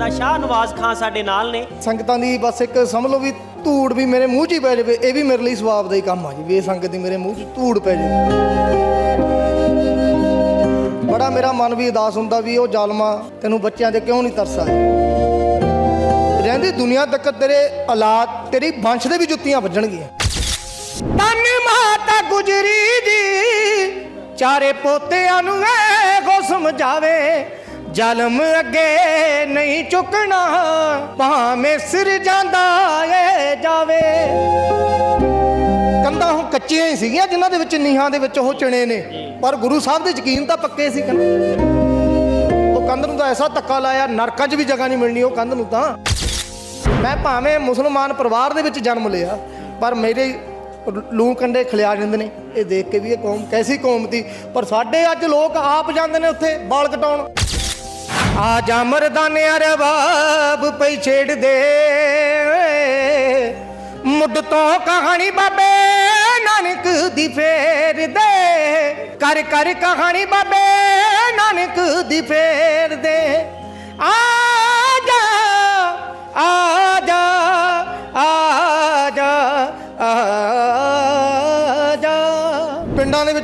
ਜਾਂਦਾ ਸ਼ਾਹ ਨਵਾਜ਼ ਖਾਨ ਸਾਡੇ ਨਾਲ ਨੇ। ਸੰਗਤਾਂ ਦੀ ਬਸ ਇੱਕ ਸਮਝ ਲਓ ਵੀ ਧੂੜ ਵੀ ਮੇਰੇ ਮੂੰਹ 'ਚ ਹੀ ਪੈ ਜਾਵੇ, ਇਹ ਵੀ ਮੇਰੇ ਲਈ ਸਵਾਬ ਦਾ ਹੀ ਕੰਮ ਆ ਜੀ, ਵੀ ਇਹ ਸੰਗਤ ਦੀ ਮੇਰੇ ਮੂੰਹ 'ਚ ਧੂੜ ਪੈ ਜਾਵੇ। ਬੜਾ ਮੇਰਾ ਮਨ ਵੀ ਉਦਾਸ ਹੁੰਦਾ ਵੀ ਉਹ ਜ਼ਾਲਮਾ ਤੈਨੂੰ ਬੱਚਿਆਂ ਤੇ ਕਿਉਂ ਨਹੀਂ ਤਰਸ? ਆਇਆ ਰਹਿੰਦੀ ਦੁਨੀਆ ਤੱਕ ਤੇਰੇ ਔਲਾਦ, ਤੇਰੀ ਵੰਸ਼ ਦੇ ਵੀ ਜੁੱਤੀਆਂ ਵੱਜਣਗੀਆਂ। ਤਨ ਮਾਤਾ ਗੁਜਰੀ ਦੀ, ਚਾਰੇ ਪੋਤਿਆਂ ਨੂੰ ਐ ਸਮਝਾਵੇ ਜ਼ਲਮ ਅੱਗੇ ਨਹੀਂ ਝੁਕਣਾ ਭਾਵੇਂ ਸਿਰ ਜਾਂਦਾ ਏ ਜਾਵੇ। ਕੰਧਾਂ ਹੁਣ ਕੱਚੀਆਂ ਹੀ ਸੀਗੀਆਂ ਜਿਨ੍ਹਾਂ ਦੇ ਵਿੱਚ ਨੀਹਾਂ ਦੇ ਵਿੱਚ ਉਹ ਚਿਣੇ ਨੇ। ਪਰ ਗੁਰੂ ਸਾਹਿਬ ਦੇ ਯਕੀਨ ਤਾਂ ਪੱਕੇ ਸੀ ਉਹ ਕੰਧ ਨੂੰ ਤਾਂ ਐਸਾ ਧੱਕਾ ਲਾਇਆ ਨਰਕਾਂ 'ਚ ਵੀ ਜਗ੍ਹਾ ਨਹੀਂ ਮਿਲਣੀ ਉਹ ਕੰਧ ਨੂੰ ਤਾਂ। ਮੈਂ ਭਾਵੇਂ ਮੁਸਲਮਾਨ ਪਰਿਵਾਰ ਦੇ ਵਿੱਚ ਜਨਮ ਲਿਆ ਪਰ ਮੇਰੇ ਲੂ ਕੰਡੇ ਖਲਿਆ ਜਾਂਦੇ ਨੇ। ਇਹ ਦੇਖ ਕੇ ਵੀ ਇਹ ਕੌਮ ਕੈਸੀ ਕੌਮ ਦੀ ਪਰ ਸਾਡੇ ਅੱਜ ਲੋਕ ਆਪ ਜਾਂਦੇ ਨੇ ਉੱਥੇ ਬਾਲ ਕਟਾਉਣ। ਆ ਜਾ ਮਰਦਾਨੇ ਰਬਾਬ ਪਈ ਛੇੜਦੇ ਮੁੱਢ ਤੋਂ ਕਹਾਣੀ ਬਾਬੇ ਨਾਨਕ ਦੀ ਫੇਰ ਦੇ। ਕਰ ਕਰ ਕਹਾਣੀ ਬਾਬੇ ਨਾਨਕ ਦੀ ਫੇਰ ਦੇ। ਆ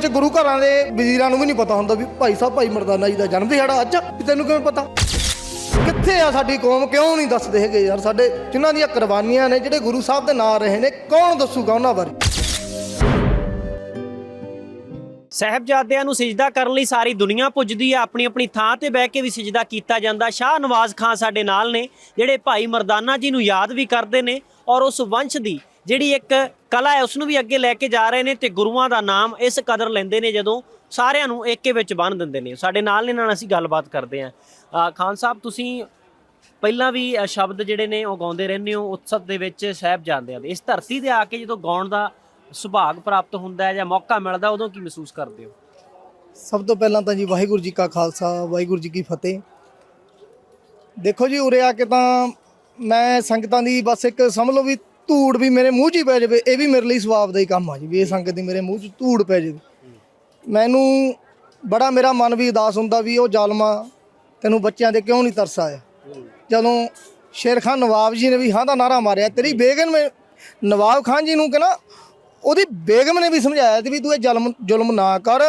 ਵਿੱਚ ਗੁਰੂ ਘਰਾਂ ਦੇ ਵਜ਼ੀਰਾਂ ਨੂੰ ਵੀ ਨਹੀਂ ਪਤਾ ਹੁੰਦਾ ਵੀ ਭਾਈ ਸਾਹਿਬ, ਭਾਈ ਮਰਦਾਨਾ ਜੀ ਦਾ ਜਨਮ ਦਿਹਾੜਾ ਅੱਜ ਵੀ ਤੈਨੂੰ ਕਿਵੇਂ ਪਤਾ? ਕਿੱਥੇ ਆ ਸਾਡੀ ਕੌਮ? ਕਿਉਂ ਨਹੀਂ ਦੱਸਦੇ ਹੈਗੇ ਯਾਰ? ਸਾਡੇ ਜਿਨ੍ਹਾਂ ਦੀਆਂ ਕੁਰਬਾਨੀਆਂ ਨੇ, ਜਿਹੜੇ ਗੁਰੂ ਸਾਹਿਬ ਦੇ ਨਾਂ ਰਹੇ ਨੇ, ਕੌਣ ਦੱਸੂਗਾ ਉਹਨਾਂ ਬਾਰੇ? ਸਹਿਬਜ਼ਾਦਿਆਂ ਨੂੰ ਸਜਦਾ ਕਰਨ ਲਈ ਸਾਰੀ ਦੁਨੀਆ ਪੁੱਜਦੀ ਹੈ ਆਪਣੀ ਆਪਣੀ ਥਾਂ ਤੇ ਬਹਿ ਕੇ ਵੀ ਸਜਦਾ ਕੀਤਾ ਜਾਂਦਾ। ਸ਼ਾਹ ਨਵਾਜ਼ ਖਾਨ ਸਾਡੇ ਨਾਲ ਨੇ, ਜਿਹੜੇ ਭਾਈ ਮਰਦਾਨਾ ਜੀ ਨੂੰ ਯਾਦ ਵੀ ਕਰਦੇ ਨੇ ਔਰ ਉਸ ਵੰਸ਼ ਦੀ ਜਿਹੜੀ ਇੱਕ ਕਲਾ ਹੈ ਉਸ ਨੂੰ ਵੀ ਅੱਗੇ ਲੈ ਕੇ ਜਾ ਰਹੇ ਨੇ ਤੇ ਗੁਰੂਆਂ ਦਾ ਨਾਮ ਇਸ ਕਦਰ ਲੈਂਦੇ ਨੇ ਜਦੋਂ ਸਾਰਿਆਂ ਨੂੰ ਏਕੇ ਵਿੱਚ ਬੰਨ ਦਿੰਦੇ ਨੇ। ਸਾਡੇ ਨਾਲ ਨੇ, ਨਾਲ ਅਸੀਂ ਗੱਲਬਾਤ ਕਰਦੇ ਹਾਂ। ਖਾਨ ਸਾਹਿਬ, ਤੁਸੀਂ ਪਹਿਲਾਂ ਵੀ ਸ਼ਬਦ ਜਿਹੜੇ ਨੇ ਉਹ ਗਾਉਂਦੇ ਰਹਿੰਦੇ ਹੋ, ਉਤਸਵ ਦੇ ਵਿੱਚ ਸਾਹਿਬਜ਼ਾਦਿਆਂ ਦੇ ਇਸ ਧਰਤੀ ਤੇ ਆ ਕੇ ਜਦੋਂ ਗਾਉਣ ਦਾ ਸੁਭਾਗ ਪ੍ਰਾਪਤ ਹੁੰਦਾ ਹੈ ਜਾਂ ਮੌਕਾ ਮਿਲਦਾ, ਉਦੋਂ ਕੀ ਮਹਿਸੂਸ ਕਰਦੇ ਹੋ? ਸਭ ਤੋਂ ਪਹਿਲਾਂ ਤਾਂ ਜੀ ਵਾਹਿਗੁਰੂ ਜੀ ਕਾ ਖਾਲਸਾ, ਵਾਹਿਗੁਰੂ ਜੀ ਕੀ ਫਤਿਹ। ਦੇਖੋ ਜੀ, ਉਰੇ ਆ ਕੇ ਤਾਂ ਮੈਂ ਸੰਗਤਾਂ ਦੀ ਬਸ ਇੱਕ ਸਮਝ ਲਓ ਵੀ ਧੂੜ ਵੀ ਮੇਰੇ ਮੂੰਹ 'ਚ ਹੀ ਪੈ ਜਾਵੇ, ਇਹ ਵੀ ਮੇਰੇ ਲਈ ਸਵਾਬ ਦਾ ਹੀ ਕੰਮ ਆ ਜੀ, ਵੀ ਇਹ ਸੰਗਤ ਦੀ ਮੇਰੇ ਮੂੰਹ 'ਚ ਧੂੜ ਪੈ ਜਾਵੇ। ਮੈਨੂੰ ਬੜਾ ਮੇਰਾ ਮਨ ਵੀ ਉਦਾਸ ਹੁੰਦਾ ਵੀ ਉਹ ਜ਼ਾਲਮਾ ਤੈਨੂੰ ਬੱਚਿਆਂ ਤੇ ਕਿਉਂ ਨਹੀਂ ਤਰਸ ਆਇਆ? ਜਦੋਂ ਸ਼ੇਰ ਖਾਨ ਨਵਾਬ ਜੀ ਨੇ ਵੀ ਹਾਂ ਦਾ ਨਾਰਾ ਮਾਰਿਆ, ਤੇਰੀ ਬੇਗਮ ਨੇ, ਨਵਾਬ ਖਾਨ ਜੀ ਨੂੰ ਕਹਿੰਦਾ, ਉਹਦੀ ਬੇਗਮ ਨੇ ਵੀ ਸਮਝਾਇਆ ਸੀ ਵੀ ਤੂੰ ਇਹ ਜ਼ੁਲਮ ਜ਼ੁਲਮ ਨਾ ਕਰ।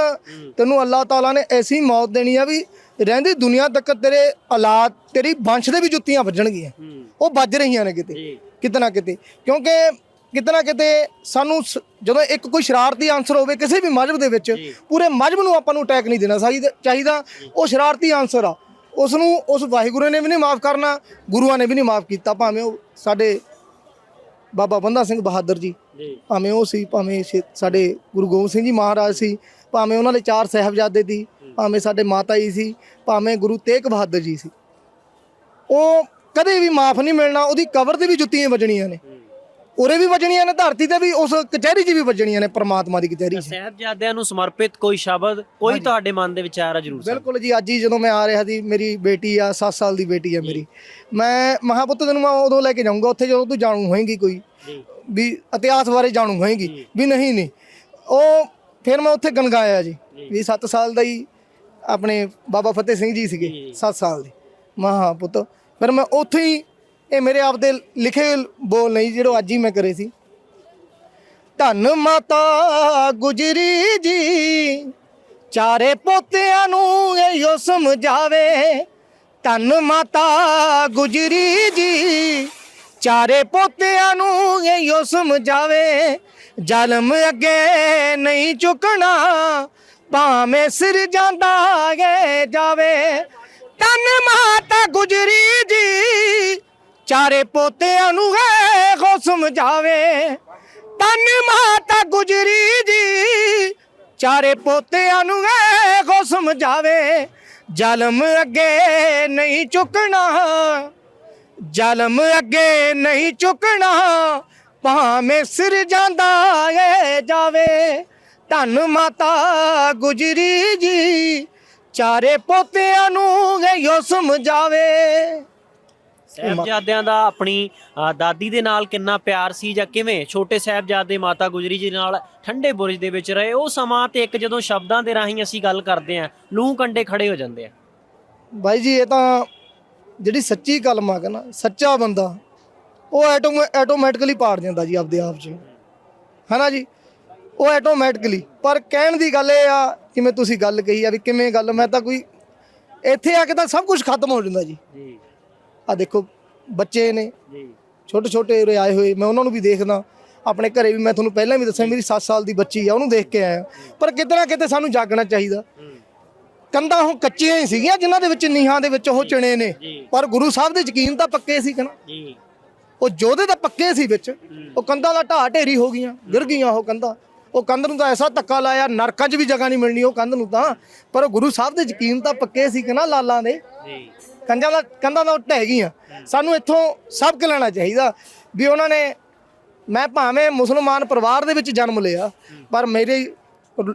ਤੈਨੂੰ ਅੱਲਾਹ ਤਾਲਾ ਨੇ ਐਸੀ ਮੌਤ ਦੇਣੀ ਆ ਵੀ ਰਹਿੰਦੀ ਦੁਨੀਆ ਤੱਕ ਤੇਰੇ ਔਲਾਦ, ਤੇਰੀ ਵੰਸ਼ ਦੇ ਵੀ ਜੁੱਤੀਆਂ ਵੱਜਣਗੀਆਂ। ਉਹ ਵੱਜ ਰਹੀਆਂ ਨੇ ਕਿਤੇ। ਕਿਤੇ ਨਾ ਕਿਤੇ। ਕਿਉਂਕਿ ਕਿਤੇ ਨਾ ਕਿਤੇ ਸਾਨੂੰ ਸ- ਜਦੋਂ ਇੱਕ ਕੋਈ ਸ਼ਰਾਰਤੀ ਆਨਸਰ ਹੋਵੇ ਕਿਸੇ ਵੀ ਮਜਹਬ ਦੇ ਵਿੱਚ ਪੂਰੇ ਮਜਹਬ ਨੂੰ ਆਪਾਂ ਨੂੰ ਅਟੈਕ ਨਹੀਂ ਦੇਣਾ ਚਾਹੀਦਾ। ਚਾਹੀਦਾ ਉਹ ਸ਼ਰਾਰਤੀ ਆਨਸਰ ਆ। ਉਸ ਨੂੰ ਉਸ ਵਾਹਿਗੁਰੂ ਨੇ ਵੀ ਨਹੀਂ ਮਾਫ ਕਰਨਾ ਗੁਰੂਆਂ ਨੇ ਵੀ ਨਹੀਂ ਮਾਫ ਕੀਤਾ ਭਾਵੇਂ ਉਹ ਸਾਡੇ ਬਾਬਾ ਬੰਦਾ ਸਿੰਘ ਬਹਾਦਰ ਜੀ। ਜੀ। ਭਾਵੇਂ ਉਹ ਸੀ ਭਾਵੇਂ ਸ਼ੇ- ਸਾਡੇ ਗੁਰੂ ਗੋਬਿੰਦ ਸਿੰਘ ਜੀ ਮਹਾਰਾਜ ਸੀ ਭਾਵੇਂ ਉਹਨਾਂ ਦੇ ਚਾਰ ਸਹਿਬਜ਼ਾਦੇ ਦੀ ਭਾਵੇਂ ਸਾਡੇ ਮਾਤਾ ਜੀ ਸੀ ਭਾਵੇਂ ਗੁਰੂ ਤੇਗ ਬਹਾਦਰ ਜੀ ਸੀ। ਉਹ ਕਦੇ ਵੀ ਮਾਫ ਨਹੀਂ ਮਿਲਣਾ ਉਹਦੀ ਕਬਰ ਤੇ ਵੀ ਜੁੱਤੀਆਂ ਵੱਜਣੀਆਂ ਨੇ। ਉਰੇ ਵੀ ਵੱਜਣੀਆਂ ਨੇ ਧਰਤੀ ਤੇ ਵੀ ਉਸ ਕਚਹਿਰੀ 'ਚ ਵੀ ਵੱਜਣੀਆਂ ਨੇ ਪ੍ਰਮਾਤਮਾ ਦੀ ਕਚਹਿਰੀ 'ਚ। ਸਾਹਿਬਜ਼ਾਦਿਆਂ ਨੂੰ ਸਮਰਪਿਤ ਕੋਈ ਸ਼ਬਦ ਕੋਈ ਤੁਹਾਡੇ ਮਨ ਦੇ ਵਿੱਚ ਆ ਜ਼ਰੂਰ ਬਿਲਕੁਲ ਜੀ ਅੱਜ ਹੀ ਜਦੋਂ ਮੈਂ ਆ ਰਿਹਾ ਸੀ ਮੇਰੀ ਬੇਟੀ ਆ 7 ਸਾਲ ਦੀ ਬੇਟੀ ਆ ਮੇਰੀ। ਮੈਂ ਮਹਾਪੁੱਤ ਤੈਨੂੰ ਮੈਂ ਉਦੋਂ ਲੈ ਕੇ ਜਾਊਂਗਾ ਉੱਥੇ ਜਦੋਂ ਤੂੰ ਜਾਣੂ ਹੋਏਗੀ ਕੋਈ ਵੀ ਇਤਿਹਾਸ ਬਾਰੇ ਜਾਣੂ ਹੋਏਗੀ ਵੀ ਨਹੀਂ ਨਹੀਂ। ਉਹ ਫਿਰ ਮੈਂ ਉੱਥੇ ਗਨਗਾਇਆ ਜੀ ਵੀ 7 ਸਾਲ ਦਾ ਹੀ ਆਪਣੇ ਬਾਬਾ ਫਤਿਹ ਸਿੰਘ ਜੀ ਸੀਗੇ 7 ਸਾਲ ਦੇ। ਮਹਾ ਪੁੱਤ ਫਿਰ ਮੈਂ ਉੱਥੇ ਹੀ ਇਹ ਮੇਰੇ ਆਪ ਦੇ ਲਿਖੇ ਬੋਲ ਨਹੀਂ, ਜਿਹੜੇ ਅੱਜ ਹੀ ਮੈਂ ਕਰੇ ਸੀ। ਧੰਨ ਮਾਤਾ ਗੁਜਰੀ ਜੀ, ਚਾਰੇ ਪੋਤਿਆਂ ਨੂੰ ਇਹੋ ਸਮਝਾਵੇ। ਧੰਨ ਮਾਤਾ ਗੁਜਰੀ ਜੀ, ਚਾਰੇ ਪੋਤਿਆਂ ਨੂੰ ਇਹੋ ਸਮਝਾਵੇ। ਜ਼ਲਮ ਅੱਗੇ ਨਹੀਂ ਝੁਕਣਾ ਭਾਵੇਂ ਸਿਰ ਜਾਂਦਾ ਗੇ ਜਾਵੇ। ਧੰਨ ਮਾਤਾ ਗੁਜਰੀ ਜੀ। ਚਾਰੇ ਪੋਤਿਆਂ ਨੂੰ ਇਹੋ ਸਮਝਾਵੇ। ਧੰਨ ਮਾਤਾ ਗੁਜਰੀ ਜੀ। ਚਾਰੇ ਪੋਤਿਆਂ ਨੂੰ ਇਹੋ ਸਮਝਾਵੇ। ਜ਼ਲਮ ਅੱਗੇ ਨਹੀਂ ਚੁੱਕਣਾ। ਜ਼ਲਮ ਅੱਗੇ ਨਹੀਂ ਚੁੱਕਣਾ। ਭਾਵੇਂ ਸਿਰ ਜਾਂਦਾ ਏ ਜਾਵੇ। ਧੰਨ ਮਾਤਾ ਗੁਜਰੀ ਜੀ। ਚਾਰੇ ਪੋਤਿਆਂ ਨੂੰ ਇਹੋ ਸਮਝਾਵੇ। ਸਾਹਿਬਜ਼ਾਦਿਆਂ ਦਾ ਆਪਣੀ ਅ, ਦਾਦੀ ਦੇ ਨਾਲ ਕਿੰਨਾ ਪਿਆਰ ਸੀ ਜਾਂ ਕਿਵੇਂ? ਛੋਟੇ ਸਾਹਿਬਜ਼ਾਦੇ ਮਾਤਾ ਗੁਜਰੀ ਜੀ ਨਾਲ ਠੰਡੇ ਬੁਰਜ ਦੇ ਵਿੱਚ ਰਹੇ ਉਹ ਸਮਾਂ ਤੇ ਇੱਕ ਜਦੋਂ ਸ਼ਬਦਾਂ ਦੇ ਰਾਹੀਂ ਅਸੀਂ ਗੱਲ ਕਰਦੇ ਆਂ ਲੂਹ ਕੰਡੇ ਖੜੇ ਹੋ ਜਾਂਦੇ ਆ। ਬਾਈ ਜੀ ਇਹ ਤਾਂ ਜਿਹੜੀ ਸੱਚੀ ਕਲਮਾ ਹੈ ਨਾ ਸੱਚਾ ਬੰਦਾ ਉਹ ਆਟੋਮੈਟਿਕਲੀ ਪਾੜ ਜਾਂਦਾ ਜੀ ਆਪਦੇ ਆਪ 'ਚ। ਹਨਾ ਜੀ? ਉਹ ਆਟੋਮੈਟਿਕਲੀ ਪਰ ਕਹਿਣ ਦੀ ਗੱਲ ਇਹ ਆ ਜਿਵੇਂ ਤੁਸੀਂ ਗੱਲ ਕਹੀ ਆ ਵੀ ਕਿਵੇਂ ਗੱਲ ਮੈਂ ਤਾਂ ਕੋਈ ਇੱਥੇ ਆ ਕੇ ਤਾਂ ਸਭ ਕੁਝ ਖਤਮ ਹੋ ਜਾਂਦਾ ਜੀ। ਜੀ। ਆ ਦੇਖੋ ਬੱਚੇ ਨੇ ਜੀ। ਛੋਟੇ ਛੋਟੇ ਉਰੇ ਆਏ ਹੋਏ ਮੈਂ ਉਹਨਾਂ ਨੂੰ ਵੀ ਦੇਖਦਾ ਆਪਣੇ ਘਰੇ ਵੀ ਮੈਂ ਤੁਹਾਨੂੰ ਪਹਿਲਾਂ ਵੀ ਦੱਸਿਆ ਮੇਰੀ 7 ਸਾਲ ਦੀ ਬੱਚੀ ਆ ਉਹਨੂੰ ਦੇਖ ਕੇ ਆਇਆ। ਪਰ ਕਿਤੇ ਨਾ ਕਿਤੇ ਸਾਨੂੰ ਜਾਗਣਾ ਚਾਹੀਦਾ। ਕੰਧਾਂ ਉਹ ਕੱਚੀਆਂ ਹੀ ਸੀਗੀਆਂ ਜਿਨ੍ਹਾਂ ਦੇ ਵਿੱਚ ਨੀਹਾਂ ਦੇ ਵਿੱਚ ਉਹ ਚਿਣੇ ਨੇ। ਪਰ ਗੁਰੂ ਸਾਹਿਬ ਦੇ ਯਕੀਨ ਤਾਂ ਪੱਕੇ ਸੀ ਕਨਾ ਜੀ। ਉਹ ਜੋਧੇ ਤਾਂ ਪੱਕੇ ਸੀ ਵਿੱਚ। ਉਹ ਕੰਧਾਂ ਦਾ ਢਾਹ ਢੇਰੀ ਹੋ ਗਈਆਂ ਗਿਰ ਗਈਆਂ ਉਹ ਕੰਧਾਂ। ਉਹ ਕੰਧ ਨੂੰ ਤਾਂ ਐਸਾ ਧੱਕਾ ਲਾਇਆ ਨਰਕਾਂ 'ਚ ਵੀ ਜਗ੍ਹਾ ਨਹੀਂ ਮਿਲਣੀ ਉਹ ਕੰਧ ਨੂੰ ਤਾਂ। ਪਰ ਉਹ ਗੁਰੂ ਸਾਹਿਬ ਦੇ ਯਕੀਨ ਤਾਂ ਪੱਕੇ ਸੀ ਕਨਾ ਲਾਲਾਂ ਦੇ। ਜੀ। ਕੰਧਾਂ ਦਾ ਕੰਧਾਂ ਦਾ ਢਹਿ ਗਈਆਂ ਸਾਨੂੰ ਇੱਥੋਂ ਸਬਕ ਲੈਣਾ ਚਾਹੀਦਾ ਵੀ ਉਹਨਾਂ ਨੇ ਮੈਂ ਭਾਵੇਂ ਮੁਸਲਮਾਨ ਪਰਿਵਾਰ ਦੇ ਵਿੱਚ ਜਨਮ ਲਿਆ ਪਰ ਮੇਰੇ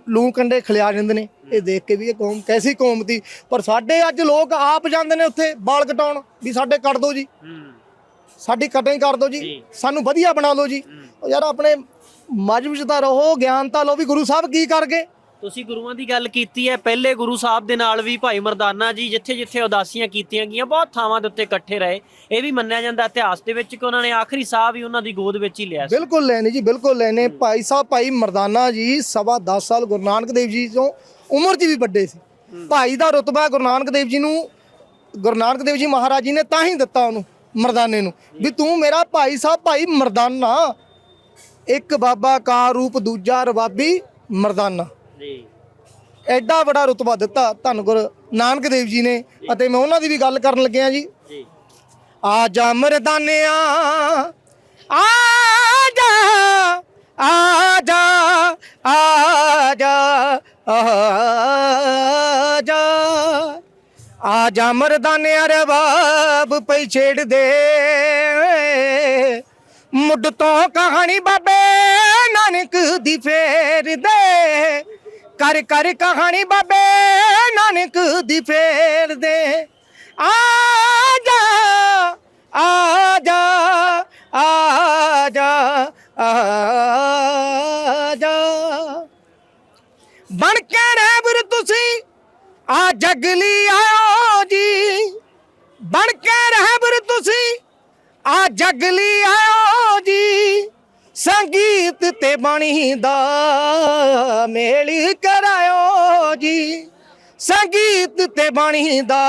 ਲੂ ਕੰਡੇ ਖਲਿਆ ਜਾਂਦੇ ਨੇ। ਇਹ ਦੇਖ ਕੇ ਵੀ ਇਹ ਕੌਮ ਕੈਸੀ ਕੌਮ ਦੀ। ਪਰ ਸਾਡੇ ਅੱਜ ਲੋਕ ਆਪ ਜਾਂਦੇ ਨੇ ਉੱਥੇ ਬਾਲ ਕਟਾਉਣ ਵੀ ਸਾਡੇ ਕੱਟ ਦਿਓ ਜੀ। ਸਾਡੀ ਕਟਿੰਗ ਕਰ ਦਿਓ ਜੀ। ਸਾਨੂੰ ਵਧੀਆ ਬਣਾ ਲਓ ਜੀ। ਉਹ ਯਾਰ ਆਪਣੇ ਮਜਬੂਤ ਤਾਂ ਰਹੋ ਗਿਆਨ ਤਾਂ ਲਓ ਵੀ ਗੁਰੂ ਸਾਹਿਬ ਕੀ ਕਰ ਗਏ ਤੁਸੀਂ ਗੁਰੂਆਂ ਦੀ ਗੱਲ ਕੀਤੀ ਹੈ ਪਹਿਲੇ ਗੁਰੂ ਸਾਹਿਬ ਦੇ ਨਾਲ ਵੀ ਭਾਈ ਮਰਦਾਨਾ ਜੀ ਜਿੱਥੇ ਜਿੱਥੇ ਉਦਾਸੀਆਂ ਕੀਤੀਆਂ ਗਈਆਂ ਬਹੁਤ ਥਾਵਾਂ ਦੇ ਉੱਤੇ ਇਕੱਠੇ ਰਹੇ। ਇਹ ਵੀ ਮੰਨਿਆ ਜਾਂਦਾ ਇਤਿਹਾਸ ਦੇ ਵਿੱਚ ਕਿ ਉਹਨਾਂ ਨੇ ਆਖਰੀ ਸਾਹ ਵੀ ਉਹਨਾਂ ਦੀ ਗੋਦ ਵਿੱਚ ਹੀ ਲਿਆ ਸੀ। ਬਿਲਕੁਲ ਲੈਣੇ ਜੀ ਬਿਲਕੁਲ ਲੈਣੇ। ਭਾਈ ਸਾਹਿਬ ਭਾਈ ਮਰਦਾਨਾ ਜੀ ਸਵਾ 10 ਸਾਲ ਗੁਰੂ ਨਾਨਕ ਦੇਵ ਜੀ ਤੋਂ ਉਮਰ 'ਚ ਵੀ ਵੱਡੇ ਸੀ। ਭਾਈ ਦਾ ਰਤਬਾ ਗੁਰੂ ਨਾਨਕ ਦੇਵ ਜੀ ਨੂੰ ਗੁਰੂ ਨਾਨਕ ਦੇਵ ਜੀ ਮਹਾਰਾਜ ਜੀ ਨੇ ਤਾਂ ਹੀ ਦਿੱਤਾ ਉਹਨੂੰ ਮਰਦਾਨੇ ਨੂੰ। ਵੀ ਤੂੰ ਮੇਰਾ ਭਾਈ ਸਾਹਿਬ ਭਾਈ ਮਰਦਾਨਾ ਇੱਕ ਬਾਬਾ ਕਾ ਰੂਪ ਦੂਜਾ ਰਬਾਬੀ ਮਰਦਾਨਾ। ਜੀ। ਐਡਾ ਵੱਡਾ ਰਤਬਾ ਦਿੱਤਾ ਧੰਨ ਗੁਰੂ ਨਾਨਕ ਦੇਵ ਜੀ ਨੇ ਅਤੇ ਮੈਂ ਉਹਨਾਂ ਦੀ ਵੀ ਗੱਲ ਕਰਨ ਲੱਗਿਆ ਜੀ। ਜੀ। ਆ ਜਾ ਮਰਦਾਨਿਆ ਆ ਜਾ ਆ ਜਾ ਆ ਜਾ ਆ ਜਾ ਆ ਜਾ ਮਰਦਾਨਿਆ ਰਬਾਬ ਪਈ ਛੇੜ ਦੇ ਮੁੱਢ ਤੋਂ ਕਹਾਣੀ ਬਾਬੇ ਨਾਨਕ ਦੀ ਫੇਰ ਦੇ। ਕਰ ਕਰ ਕਹਾਣੀ ਬਾਬੇ ਨਾਨਕ ਦੀ ਫੇਰ ਦੇ। ਆ ਜਾ ਆ ਜਾ ਆ ਜਾ ਆ ਜਾ। ਬਣ ਕੇ ਰਹਿਬਰ ਤੁਸੀਂ, ਆ ਜਗਲੀ ਆਇਓ ਜੀ। ਬਣ ਕੇ ਰਹਿਬਰ ਤੁਸੀਂ ਆ ਜਗਲੀ ਆਇਓ ਜੀ। ਸੰਗੀਤ ਤੇ ਬਾਣੀ ਦਾ ਮੇਲ ਕਰਾਇਓ ਜੀ। ਸੰਗੀਤ ਤੇ ਬਾਣੀ ਦਾ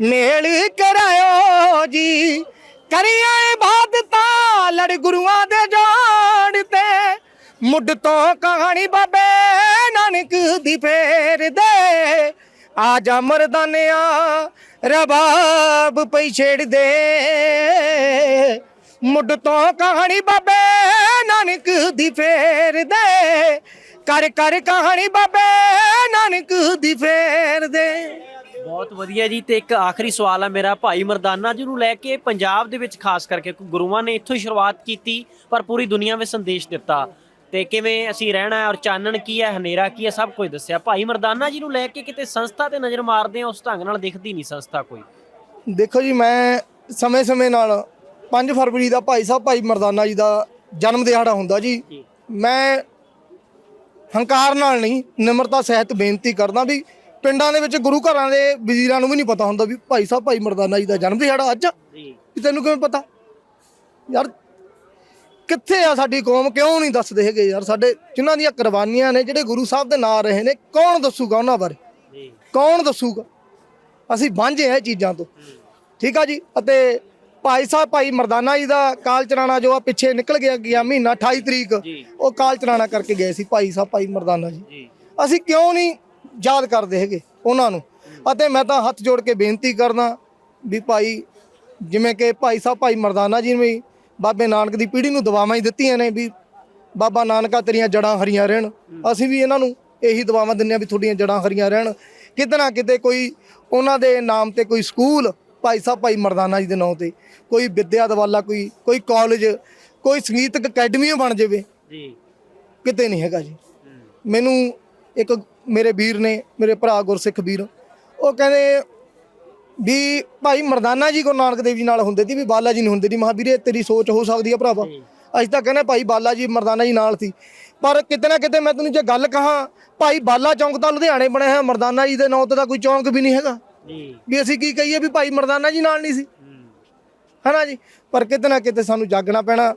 ਮੇਲ ਕਰਾਇਓ ਜੀ। ਕਰੀਏ ਇਬਾਦਤਾਂ ਲੜ ਗੁਰੂਆਂ ਦੇ ਜੋੜ ਤੇ। ਮੁੱਢ ਤੋਂ ਕਹਾਣੀ ਬਾਬੇ ਨਾਨਕ ਦੀ ਫੇਰ ਦੇ। ਆ ਜਾ ਮਰਦਾਨਿਆ ਰਬਾਬ ਪਈ ਛੇੜ ਦੇ। ਮੁੱਢ ਤੋਂ ਕਹਾਣੀ ਬਾਬੇ ਨਾਨਕ ਦੀ ਫੇਰ ਦੇ। ਕਰ ਕਰ ਕਹਾਣੀ ਬਾਬੇ ਨਾਨਕ ਦੀ ਫੇਰ ਦੇ। ਬਹੁਤ ਵਧੀਆ ਜੀ ਤੇ ਇੱਕ ਆਖਰੀ ਸਵਾਲ ਆ ਮੇਰਾ ਭਾਈ ਮਰਦਾਨਾ ਜੀ ਨੂੰ ਲੈ ਕੇ ਪੰਜਾਬ ਦੇ ਵਿੱਚ ਖਾਸ ਕਰਕੇ ਗੁਰੂਆਂ ਨੇ ਇੱਥੋਂ ਹੀ ਸ਼ੁਰੂਆਤ ਕੀਤੀ, ਪਰ ਪੂਰੀ ਦੁਨੀਆ ਵਿੱਚ ਸੰਦੇਸ਼ ਦਿੱਤਾ। ਤੇ ਕਿਵੇਂ ਅਸੀਂ ਰਹਿਣਾ ਔਰ ਚਾਨਣ ਕੀ ਹੈ ਹਨੇਰਾ ਕੀ ਹੈ ਸਭ ਕੁਝ ਦੱਸਿਆ। ਭਾਈ ਮਰਦਾਨਾ ਜੀ ਨੂੰ ਲੈ ਕੇ ਕਿਤੇ ਸੰਸਥਾ ਤੇ ਨਜ਼ਰ ਮਾਰਦੇ ਆ ਉਸ ਢੰਗ ਨਾਲ ਦਿਖਦੀ ਨਹੀਂ ਸੰਸਥਾ ਕੋਈ। ਦੇਖੋ ਜੀ ਮੈਂ ਸਮੇਂ-ਸਮੇਂ ਨਾਲ 5 ਫਰਵਰੀ ਦਾ ਭਾਈ ਸਾਹਿਬ ਭਾਈ ਮਰਦਾਨਾ ਜੀ ਦਾ ਜਨਮ ਦਿਹਾੜਾ ਹੁੰਦਾ ਜੀ। ਮੈਂ ਹੰਕਾਰ ਨਾਲ ਨਹੀਂ ਨਿਮਰਤਾ ਸਹਿਤ ਬੇਨਤੀ ਕਰਦਾ ਵੀ ਪਿੰਡਾਂ ਦੇ ਵਿੱਚ ਗੁਰੂ ਘਰਾਂ ਦੇ ਵਜ਼ੀਰਾਂ ਨੂੰ ਵੀ ਨਹੀਂ ਪਤਾ ਹੁੰਦਾ ਵੀ ਭਾਈ ਸਾਹਿਬ ਭਾਈ ਮਰਦਾਨਾ ਜੀ ਦਾ ਜਨਮ ਦਿਹਾੜਾ ਅੱਜ। ਜੀ। ਤੈਨੂੰ ਕਿਵੇਂ ਪਤਾ? ਯਾਰ ਕਿੱਥੇ ਆ ਸਾਡੀ ਕੌਮ? ਕਿਉਂ ਨਹੀਂ ਦੱਸਦੇ ਹੈਗੇ ਯਾਰ? ਸਾਡੇ ਜਿਨ੍ਹਾਂ ਦੀਆਂ ਕੁਰਬਾਨੀਆਂ ਨੇ ਜਿਹੜੇ ਗੁਰੂ ਸਾਹਿਬ ਦੇ ਨਾਂ ਰਹੇ ਨੇ ਕੌਣ ਦੱਸੂਗਾ ਉਹਨਾਂ ਬਾਰੇ? ਜੀ। ਕੌਣ ਦੱਸੂਗਾ? ਅਸੀਂ ਵਾਂਝੇ ਆ ਇਹ ਚੀਜ਼ਾਂ ਤੋਂ। ਠੀਕ ਆ ਜੀ? ਅਤੇ ਭਾਈ ਸਾਹਿਬ ਭਾਈ ਮਰਦਾਨਾ ਜੀ ਦਾ ਕਾਲ ਚਰਾਣਾ ਜੋ ਆ ਪਿੱਛੇ ਨਿਕਲ ਗਿਆ ਗਿਆ ਮਹੀਨਾ 28 ਤਰੀਕ ਜੀ। ਉਹ ਕਾਲ ਚਰਾਣਾ ਕਰਕੇ ਗਏ ਸੀ ਭਾਈ ਸਾਹਿਬ ਭਾਈ ਮਰਦਾਨਾ ਜੀ। ਜੀ। ਅਸੀਂ ਕਿਉਂ ਨਹੀਂ ਯਾਦ ਕਰਦੇ ਹੈਗੇ ਉਹਨਾਂ ਨੂੰ? ਅਤੇ ਮੈਂ ਤਾਂ ਹੱਥ ਜੋੜ ਕੇ ਬੇਨਤੀ ਕਰਦਾ ਵੀ ਭਾਈ ਜਿਵੇਂ ਕਿ ਭਾਈ ਸਾਹਿਬ ਭਾਈ ਮਰਦਾਨਾ ਜੀ ਨੇ ਵੀ ਬਾਬੇ ਨਾਨਕ ਦੀ ਪੀੜ੍ਹੀ ਨੂੰ ਦੁਆਵਾਂ ਹੀ ਦਿੱਤੀਆਂ ਨੇ ਵੀ ਬਾਬਾ ਨਾਨਕਾ ਤੇਰੀਆਂ ਜੜਾਂ ਹਰੀਆਂ ਰਹਿਣ। ਅਸੀਂ ਵੀ ਇਹਨਾਂ ਨੂੰ ਇਹੀ ਦੁਆਵਾਂ ਦਿੰਦੇ ਆ ਵੀ ਤੁਹਾਡੀਆਂ ਜੜਾਂ ਹਰੀਆਂ ਰਹਿਣ। ਕਿਤੇ ਨਾ ਕਿਤੇ ਕੋਈ ਉਹਨਾਂ ਦੇ ਨਾਮ ਤੇ ਕੋਈ ਸਕੂਲ ਭਾਈ ਸਾਹਿਬ ਭਾਈ ਮਰਦਾਨਾ ਜੀ ਦੇ ਨਾਮ ਤੇ ਕੋਈ ਵਿਦਿਆ ਦਵਾਲਾ ਕੋਈ ਕੋਈ ਕਾਲਜ ਕੋਈ ਸੰਗੀਤਕ ਅਕੈਡਮੀ ਬਣ ਜਾਵੇ। ਜੀ। ਕਿਤੇ ਨਹੀਂ ਹੈਗਾ ਜੀ। ਮੈਨੂੰ ਇੱਕ ਮੇਰੇ ਵੀਰ ਨੇ ਮੇਰੇ ਭਰਾ ਗੁਰਸਿੱਖ ਵੀਰ ਉਹ ਕਹਿੰਦੇ ਵੀ ਭਾਈ ਮਰਦਾਨਾ ਜੀ ਗੁਰੂ ਨਾਨਕ ਦੇਵ ਜੀ ਨਾਲ ਹੁੰਦੇ ਸੀ ਵੀ ਬਾਲਾ ਜੀ ਨਹੀਂ ਹੁੰਦੇ ਸੀ। ਮਹਾ ਵੀਰੇ ਤੇਰੀ ਸੋਚ ਹੋ ਸਕਦੀ ਆ ਭਰਾਵਾ। ਅਸੀਂ ਤਾਂ ਕਹਿੰਦੇ ਭਾਈ ਬਾਲਾ ਜੀ ਮਰਦਾਨਾ ਜੀ ਨਾਲ ਸੀ। ਪਰ ਕਿਤੇ ਨਾ ਕਿਤੇ ਮੈਂ ਤੈਨੂੰ ਜੇ ਗੱਲ ਕਹਾਂ ਭਾਈ ਬਾਲਾ ਚੌਂਕ ਤਾਂ ਲੁਧਿਆਣੇ ਬਣਿਆ ਹੋਇਆ ਮਰਦਾਨਾ ਜੀ ਦੇ ਨਾਂ ਤੇ ਤਾਂ ਕੋਈ ਚੌਂਕ ਵੀ ਨਹੀਂ ਹੈਗਾ। ਜੀ। ਵੀ ਅਸੀਂ ਕੀ ਕਹੀਏ ਵੀ ਭਾਈ ਮਰਦਾਨਾ ਜੀ ਨਾਲ ਨਹੀਂ ਸੀ। ਹਨਾ ਜੀ? ਪਰ ਕਿਤੇ ਨਾ ਕਿਤੇ ਸਾਨੂੰ ਜਾਗਣਾ ਪੈਣਾ।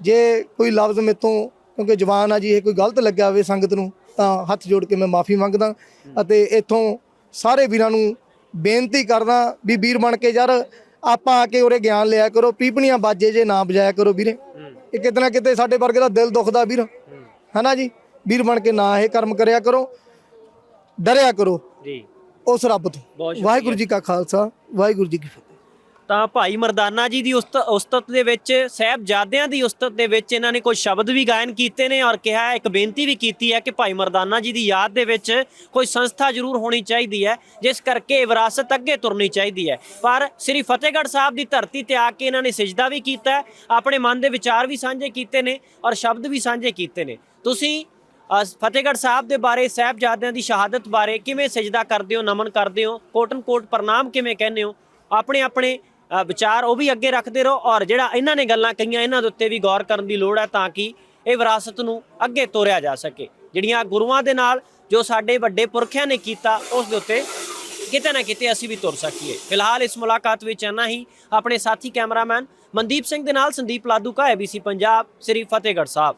ਜੇ ਕੋਈ ਲਫ਼ਜ਼ ਮੇਤੋਂ ਕਿਉਂਕਿ ਜਵਾਨ ਆ ਜੀ ਇਹ ਕੋਈ ਗਲਤ ਲੱਗਿਆ ਹੋਵੇ ਸੰਗਤ ਨੂੰ ਤਾਂ ਹੱਥ ਜੋੜ ਕੇ ਮੈਂ ਮਾਫੀ ਮੰਗਦਾ। ਅਤੇ ਇੱਥੋਂ ਸਾਰੇ ਵੀਰਾਂ ਨੂੰ ਬੇਨਤੀ ਕਰਦਾ ਵੀ ਵੀਰ ਬਣ ਕੇ ਯਾਰ ਆਪਾਂ ਆ ਕੇ ਉਰੇ ਗਿਆਨ ਲਿਆ ਕਰੋ ਪੀਪਣੀਆਂ ਬਾਜੇ ਜੇ ਨਾ ਵਜਾਇਆ ਕਰੋ ਵੀਰੇ। ਇਹ ਕਿਤੇ ਨਾ ਕਿਤੇ ਸਾਡੇ ਵਰਗੇ ਦਾ ਦਿਲ ਦੁਖਦਾ ਵੀਰ। ਹਨਾ ਜੀ? ਵੀਰ ਬਣ ਕੇ ਨਾ ਇਹ ਕਰਮ ਕਰਿਆ ਕਰੋ ਡਰਿਆ ਕਰੋ। ਜੀ। ਉਸ ਰੱਬ ਤੋਂ। ਵਾਹਿਗੁਰੂ ਜੀ ਕਾ ਖਾਲਸਾ ਵਾਹਿਗੁਰੂ ਜੀ ਕੀ ਫਤਿਹ। ਤਾਂ ਭਾਈ ਮਰਦਾਨਾ ਜੀ ਦੀ ਉਸਤ ਉਸਤਤ ਦੇ ਵਿੱਚ ਸਾਹਿਬਜ਼ਾਦਿਆਂ ਦੀ ਉਸਤਤ ਦੇ ਵਿੱਚ ਇਹਨਾਂ ਨੇ ਕੁਝ ਸ਼ਬਦ ਵੀ ਗਾਇਨ ਕੀਤੇ ਨੇ ਔਰ ਕਿਹਾ ਹੈ, ਇੱਕ ਬੇਨਤੀ ਵੀ ਕੀਤੀ ਹੈ ਕਿ ਭਾਈ ਮਰਦਾਨਾ ਜੀ ਦੀ ਯਾਦ ਦੇ ਵਿੱਚ ਕੋਈ ਸੰਸਥਾ ਜ਼ਰੂਰ ਹੋਣੀ ਚਾਹੀਦੀ ਹੈ ਜਿਸ ਕਰਕੇ ਵਿਰਾਸਤ ਅੱਗੇ ਤੁਰਨੀ ਚਾਹੀਦੀ ਹੈ। ਪਰ ਸ੍ਰੀ ਫਤਿਹਗੜ੍ਹ ਸਾਹਿਬ ਦੀ ਧਰਤੀ ਤੇ ਆ ਕੇ ਇਹਨਾਂ ਨੇ ਸਿਜਦਾ ਵੀ ਕੀਤਾ ਆਪਣੇ ਮਨ ਦੇ ਵਿਚਾਰ ਵੀ ਸਾਂਝੇ ਕੀਤੇ ਨੇ ਔਰ ਸ਼ਬਦ ਵੀ ਸਾਂਝੇ ਕੀਤੇ ਨੇ। ਤੁਸੀਂ ਫਤਿਹਗੜ੍ਹ ਸਾਹਿਬ ਦੇ ਬਾਰੇ ਸਾਹਿਬਜ਼ਾਦਿਆਂ ਦੀ ਸ਼ਹਾਦਤ ਬਾਰੇ ਕਿਵੇਂ ਸਜਦਾ ਕਰਦੇ ਹੋ ਨਮਨ ਕਰਦੇ ਹੋ? ਕੋਟਨ ਕੋਟ ਪ੍ਰਣਾਮ ਕਿਵੇਂ ਕਹਿੰਦੇ ਹੋ? ਆਪਣੇ ਆਪਣੇ ਵਿਚਾਰ ਉਹ ਵੀ ਅੱਗੇ ਰੱਖਦੇ ਰਹੋ ਔਰ ਜਿਹੜਾ ਇਹਨਾਂ ਨੇ ਗੱਲਾਂ ਕਹੀਆਂ, ਇਹਨਾਂ ਦੇ ਉੱਤੇ ਵੀ ਗੌਰ ਕਰਨ ਦੀ ਲੋੜ ਹੈ ਤਾਂ ਕਿ ਇਹ ਵਿਰਾਸਤ ਨੂੰ ਅੱਗੇ ਤੋਰਿਆ ਜਾ ਸਕੇ। ਜਿਹੜੀਆਂ ਗੁਰੂਆਂ ਦੇ ਨਾਲ ਜੋ ਸਾਡੇ ਵੱਡੇ ਪੁਰਖਿਆਂ ਨੇ ਕੀਤਾ, ਉਸ ਦੇ ਉੱਤੇ ਕਿਤੇ ਨਾ ਕਿਤੇ ਅਸੀਂ ਵੀ ਤੁਰ ਸਕੀਏ। ਫਿਲਹਾਲ ਇਸ ਮੁਲਾਕਾਤ ਵਿੱਚ ਇੰਨਾ ਹੀ। ਆਪਣੇ ਸਾਥੀ ਕੈਮਰਾਮੈਨ ਮਨਦੀਪ ਸਿੰਘ ਦੇ ਨਾਲ ਸੰਦੀਪ ਲਾਦੂ ਕਾ ABC ਪੰਜਾਬ, ਸ੍ਰੀ ਫਤਿਹਗੜ੍ਹ ਸਾਹਿਬ।